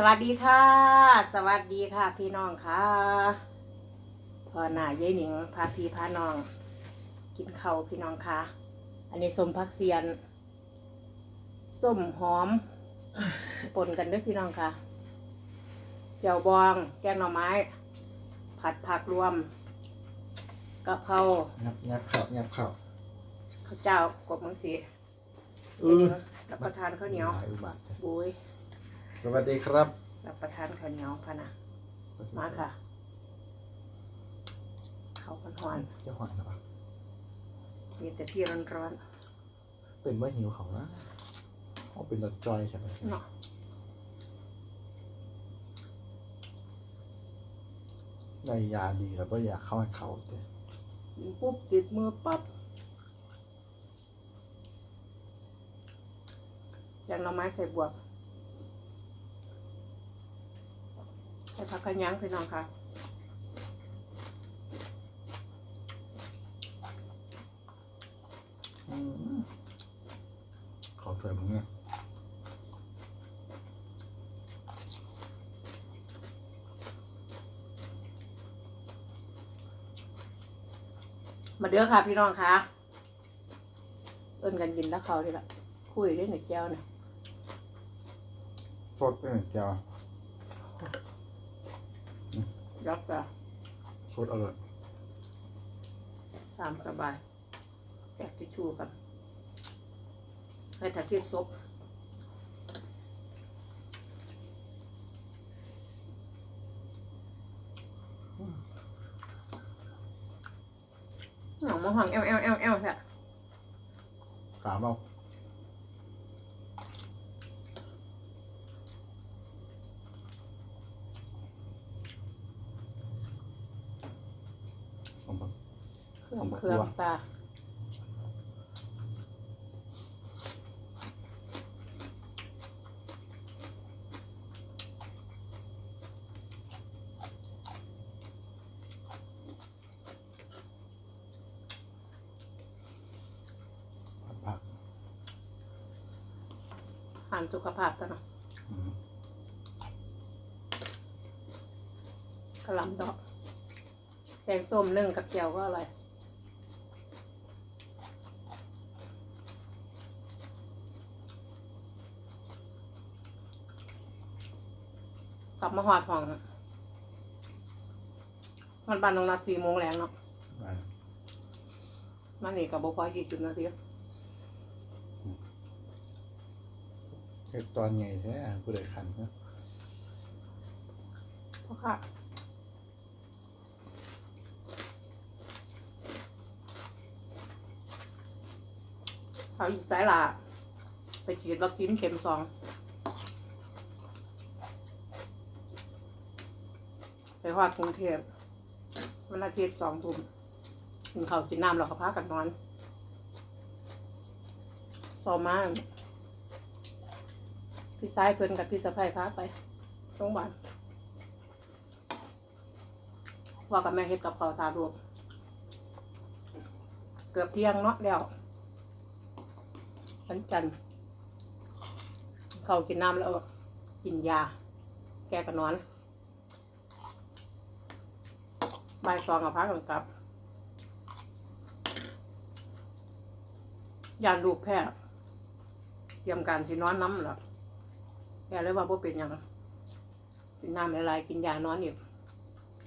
สวัสดีค่ะ สวัสดีค่ะ พี่น้องค่ะพ่อหน้ายายหนิงพาพี่พาน้อง กินข้าวพี่น้องค่ะ อันนี้ส้มพักเซียนส้มหอมปนกันเด้วยพี่น้องค่ะเจียวบอง แกงหน่อไม้ ผัดผักรวมกะเพรางับงับเข่างับเข่าข้าวเจ้ากบมังสีเออรับประทานข้าวเหนียวหลายอุบัติบุย สวัสดีครับ รับประทานข้าวเหนียวพะนะมาค่ะข้าวหอนเจ้าหอนครับๆมีแต่ที่ร้อนเป็นว่าหิวเขานะเขาเป็นรถจอยใช่ไหมๆเนาะได้ยาดีแล้วก็อยากเข้าให้เขาแต่กินปุ๊บติดมือปั๊บแกงหน่อไม้ใส่บวบ ใส่ผักกระยั้งพี่น้องค่ะอืมเขาสวยมั้งเนี่ยมาเด้อค่ะพี่น้องค่ะ เอิ้นกันกินแล้วเขาดีละคุยได้หนึ่งแก้วเนี่ยสดเป็นเจ้า ยับจ้ะสดอร่อยตามสบายแกะทิชชู่กันให้ถัดเสียซบหนังมันหังเอลเอลเอลเอลแท้ถามเอาผมบอก เครื่องเครื่องตาผัดผักหานสุขภาพตัวเนาะอืมกระหลำดอกแกงส้มนึ่งกับแก้วก็อร่อย กลับมาหอดห้องมันบานลงนัดสี่โมงแรงเนาะได้มันนี่กับบุพอยี่สิบนาทีเฮ็ดตอนไงแท้ผู้ใดคันเนอะเพราะค่ะเขาอยู่ใจละไปฉีดวัคซีนเข็มสอง ไปหอดกรุงเทพวันอาทิตย์สองทุ่มกินข้าวกินน้ำเราก็พากันนอน ต่อมาพี่ซ้ายเพิ่นกับพี่สะพ้ายพาไปโรงพยาบาลว่ากับแม่เฮ็ดกับข้าวตาลวกเกือบเที่ยงเนาะแล้ววันจันทร์เขากินน้ำแล้วกินยา แกกันนอน บ่ายสองกับพักกันกลับยานลูกแพทย์เตรียมการสินอนน้ำหรอแกเลยว่าบ่เป็นยังกินน้ำหลายกินยานอนอีก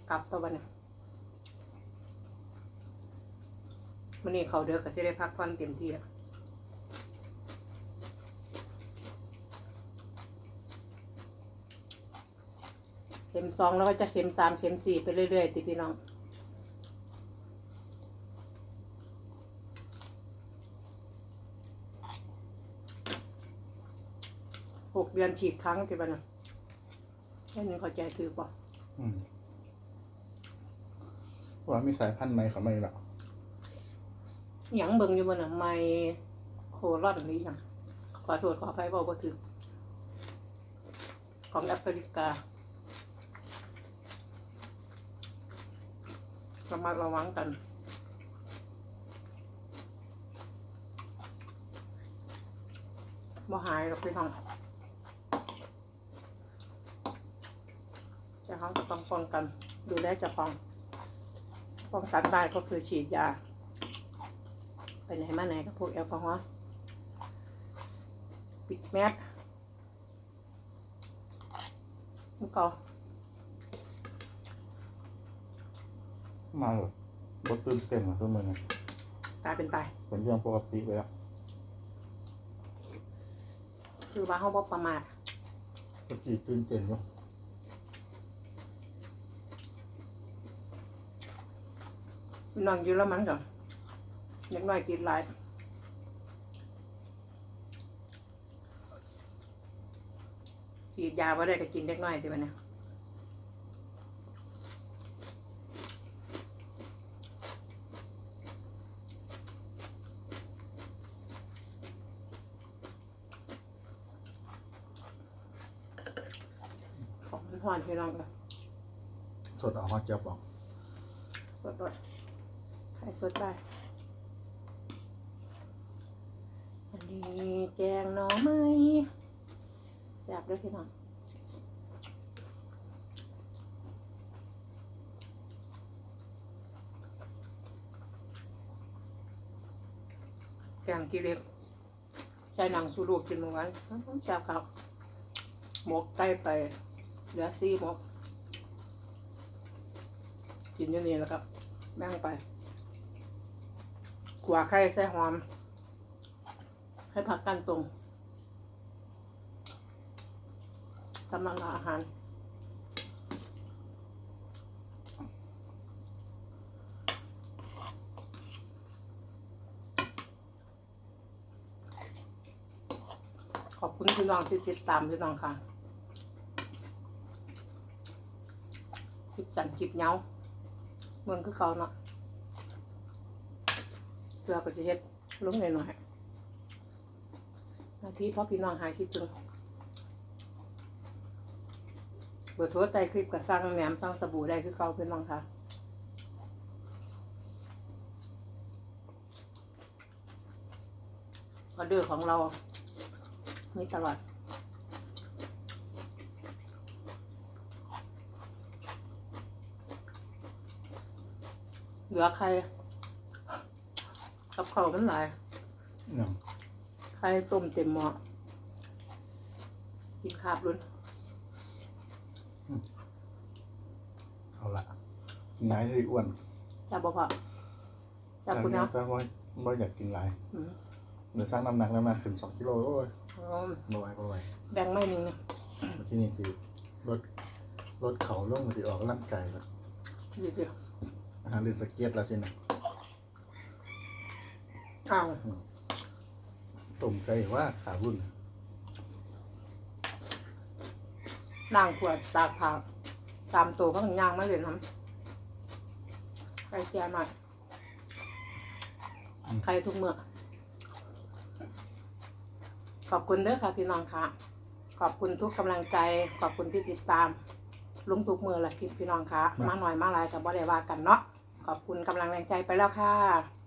กลับตัววันนี้วันนี้เขาเดือกก็จะได้พักผ่อนเต็มที่อะเข็มสองแล้วก็จะเข็มสามเข็มสี่ไปเรื่อยๆติพี่น้อง หกเดือนฉีดครั้งที่บ้านนะแค่นี้เข้าใจถือป่ะอืมว่ามีสายพันธุ์ใหม่เขาไม่หรอหยังเบิ่งอยู่บนน่ะไม่โครอดนี้ยังขอโทษขออภัยบอกว่าถือของแอฟริการะมัดระวังกันบ่หายหรอกพี่น้อง แต่เขา ก็ต้องป้องกัน ดูแลเจะป้อง ป้องกันได้ก็คือฉีดยา ไปไหนมาไหนก็พกแอลกอฮอล์ปิดแมสแล้วก็มาแบบบดตื่นเต้นอะทุกมือนะตายเป็นตาย เป็นเรื่องปกติไปแล้วคือว่าเขาบ่ประมาทปกติตื่นเต้นอ ยู่นอนอยู่แล้วมันก็เล็กน้อยกินหลายฉีดยาไ่ได้ก็กินเล็กน้อยสิวันนี้ของมันหอนพี่น้องก็สดเอาฮอตจับบอกสดด้ ไข่สดได้อันนี้แกงหน่อไม้แซ่บด้วยพี่น้องแกงกีเล็กใช้หนังสูรูปกินเมื่อวานแซ่บครับหมกไก่ไปเหลือซี่หมกกินอยู่นี่แหล้วครับแบ่งไป ขัวไข่ใส่หอม ให้ผักกันตรงกำลังอาหารขอบคุณพี่น้องที่ติดตามพี่น้องค่ะคลิปจันคลิปเงาเมืองคือเขาเนาะ เพื่อก็สิเฮ็ดลงหน่อยๆนาทีเพราะพี่น้องหายคิดถึงเบอร์โทรใต้คลิปกับสร้างแหนมสร้างสบู่ได้คือเขาพี่น้องค่ะออเดอร์ของเรามีตลอดเหลือใคร กับเขาวมันหลายเนี่ยไข่ต้มเต็มหม้อกินขาบลุ้นเอาละนายเลยอ้วนจับบ่พอจับคุณเนาะเนาะแต่ว่าบ่อยากกินหลายอืมเดี๋ยวสร้างน้ำหนักน้ำหนักขึ้นสองกิโลโอ้ยเอาบ่ไหวบ่ไหวแบ่งไม่หนึ่งนะมาที่นี่คือรถรถเขาลงมาที่ออกร่างกายแล้วเดี๋ยวหาเล่นสเก็ตแล้วที่นี่ ๆอ้าวต้มไก่ว่าขารุ่นล้างขวดตากผ้าตามตัวก็ถึงย่างมาเลยทำไข่เจียวหน่อยไข่ทุกเมื่อขอบคุณเด้อค่ะพี่น้องค่ะ ขอบคุณทุกกำลังใจ ขอบคุณที่ติดตาม ลุงทุกมือละคลิปพี่น้องค่ะ มาหน่อยมาหลายกับบ่ได้ว่ากันเนาะ ขอบคุณกำลังแรงใจไปแล้วค่ะส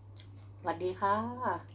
วัสดีค่ะ